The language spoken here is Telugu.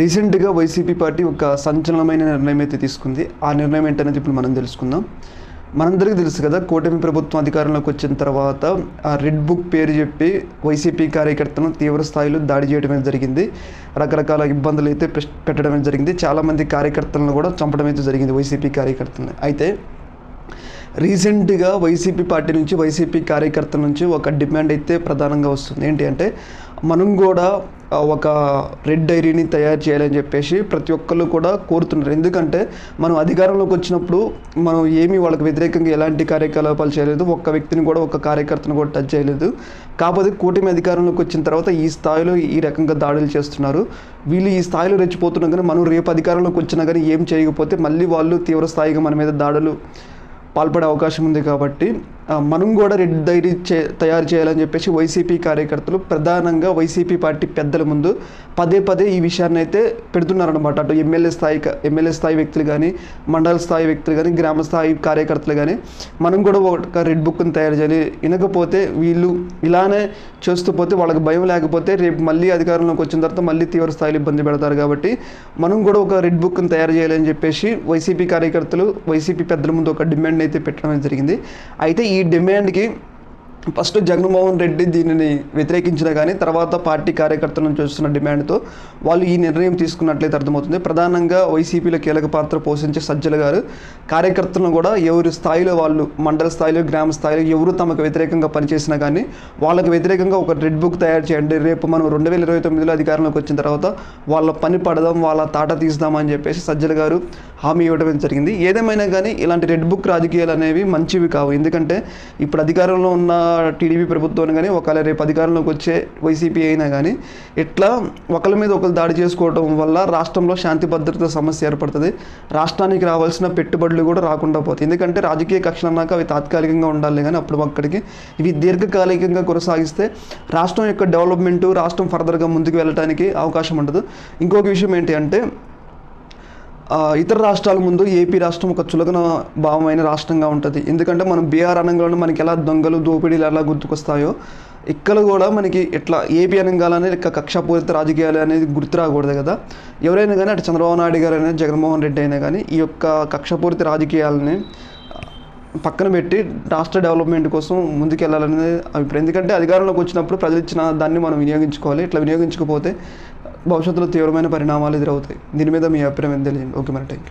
రీసెంట్గా వైసీపీ పార్టీ ఒక సంచలనమైన నిర్ణయం అయితే తీసుకుంది. ఆ నిర్ణయం ఏంటనేది ఇప్పుడు మనం తెలుసుకుందాం. మనందరికీ తెలుసు కదా కూటమి ప్రభుత్వం అధికారంలోకి వచ్చిన తర్వాత ఆ రెడ్ బుక్ పేరు చెప్పి వైసీపీ కార్యకర్తలను తీవ్ర స్థాయిలో దాడి చేయడం జరిగింది. రకరకాల ఇబ్బందులు అయితే పెట్టడమే పెట్టడం జరిగింది. చాలామంది కార్యకర్తలను కూడా చంపడం అయితే జరిగింది వైసీపీ కార్యకర్తలను. అయితే రీసెంట్గా వైసీపీ పార్టీ నుంచి వైసీపీ కార్యకర్తల నుంచి ఒక డిమాండ్ అయితే ప్రధానంగా వస్తుంది. ఏంటి అంటే మనం కూడా ఒక రెడ్ డైరీని తయారు చేయాలని చెప్పేసి ప్రతి ఒక్కళ్ళు కూడా కోరుతున్నారు. ఎందుకంటే మనం అధికారంలోకి వచ్చినప్పుడు మనం ఏమీ వాళ్ళకి వ్యతిరేకంగా ఎలాంటి కార్యకలాపాలు చేయలేదు. ఒక్క వ్యక్తిని కూడా ఒక కార్యకర్తను కూడా టచ్ చేయలేదు. కాకపోతే కూటమి అధికారంలోకి వచ్చిన తర్వాత ఈ స్థాయిలో ఈ రకంగా దాడులు చేస్తున్నారు. వీళ్ళు ఈ స్థాయిలో రెచ్చిపోతున్నా కానీ మనం రేపు అధికారంలోకి వచ్చినా కానీ ఏం చేయకపోతే మళ్ళీ వాళ్ళు తీవ్ర స్థాయిగా మన మీద దాడులు పాల్పడే అవకాశం ఉంది కాబట్టి మనం కూడా రెడ్ డైరీ చే తయారు చేయాలని చెప్పేసి వైసీపీ కార్యకర్తలు ప్రధానంగా వైసీపీ పార్టీ పెద్దల ముందు పదే పదే ఈ విషయాన్ని అయితే పెడుతున్నారనమాట అటు ఎమ్మెల్యే స్థాయి ఎమ్మెల్యే స్థాయి వ్యక్తులు కానీ మండల స్థాయి వ్యక్తులు కానీ గ్రామ స్థాయి కార్యకర్తలు కానీ మనం కూడా ఒక రెడ్ బుక్ని తయారు చేయాలి. వినకపోతే వీళ్ళు ఇలానే చేస్తూ పోతే వాళ్ళకి భయం లేకపోతే రేపు మళ్ళీ అధికారంలోకి వచ్చిన తర్వాత మళ్ళీ తీవ్ర స్థాయిలో ఇబ్బంది పెడతారు కాబట్టి మనం కూడా ఒక రెడ్ బుక్ని తయారు చేయాలని చెప్పేసి వైసీపీ కార్యకర్తలు వైసీపీ పెద్దల ముందు ఒక డిమాండ్ అయితే పెట్టడం జరిగింది. అయితే ఈ डिमांड की ఫస్ట్ జగన్మోహన్ రెడ్డి దీనిని వ్యతిరేకించిన కానీ తర్వాత పార్టీ కార్యకర్తల నుంచి వస్తున్న డిమాండ్తో వాళ్ళు ఈ నిర్ణయం తీసుకున్నట్లయితే అర్థమవుతుంది. ప్రధానంగా వైసీపీలో కీలక పాత్ర పోషించే సజ్జల గారు కార్యకర్తలను కూడా ఎవరి స్థాయిలో వాళ్ళు మండల స్థాయిలో గ్రామ స్థాయిలో ఎవరు తమకు వ్యతిరేకంగా పనిచేసినా కానీ వాళ్ళకు వ్యతిరేకంగా ఒక రెడ్ బుక్ తయారు చేయండి. రేపు మనం రెండు వేల ఇరవై తొమ్మిదిలో అధికారంలోకి వచ్చిన తర్వాత వాళ్ళ పని పడదాం వాళ్ళ తాట తీద్దామని చెప్పేసి సజ్జల గారు హామీ ఇవ్వడం జరిగింది. ఏదేమైనా కానీ ఇలాంటి రెడ్ బుక్ రాజకీయాలు అనేవి మంచివి కావు. ఎందుకంటే ఇప్పుడు అధికారంలో ఉన్న టీడీపీ ప్రభుత్వం కానీ ఒకవేళ రేపు అధికారంలోకి వచ్చే వైసీపీ అయినా కానీ ఇట్లా ఒకరి మీద ఒకరు దాడి చేసుకోవడం వల్ల రాష్ట్రంలో శాంతి భద్రత సమస్య ఏర్పడుతుంది. రాష్ట్రానికి రావాల్సిన పెట్టుబడులు కూడా రాకుండా పోతాయి. ఎందుకంటే రాజకీయ కక్షలు అన్నాక అవి తాత్కాలికంగా ఉండాలి కానీ అప్పుడు అక్కడికి ఇవి దీర్ఘకాలికంగా కొనసాగిస్తే రాష్ట్రం యొక్క డెవలప్మెంట్ రాష్ట్రం ఫర్దర్గా ముందుకు వెళ్ళడానికి అవకాశం ఉండదు. ఇంకొక విషయం ఏంటి అంటే ఇతర రాష్ట్రాల ముందు ఏపీ రాష్ట్రం ఒక చులకన భావమైన రాష్ట్రంగా ఉంటుంది. ఎందుకంటే మనం బీహార్ అనగానే మనకి ఎలా దొంగలు దోపిడీలు ఎలా గుర్తుకొస్తాయో ఇక్కడ కూడా మనకి ఇట్లా ఏపీ అనగానే ఇక కక్షాపూరిత రాజకీయాలు అనేది గుర్తు రాకూడదు కదా. ఎవరైనా కానీ అటు చంద్రబాబు నాయుడు గారు అయినా జగన్మోహన్ రెడ్డి అయినా కానీ ఈ యొక్క కక్షపూరిత రాజకీయాలని పక్కన పెట్టి రాష్ట్ర డెవలప్మెంట్ కోసం ముందుకెళ్ళాలనేది అభిప్రాయం. ఎందుకంటే అధికారంలోకి వచ్చినప్పుడు ప్రజలు ఇచ్చిన దాన్ని మనం వినియోగించుకోవాలి. ఇట్లా వినియోగించకపోతే భవిష్యత్తులో తీవ్రమైన పరిణామాలు ఎదురవుతాయి. దీని మీద మీ అభిప్రాయం తెలియదు ఓకే మరి థ్యాంక్ యూ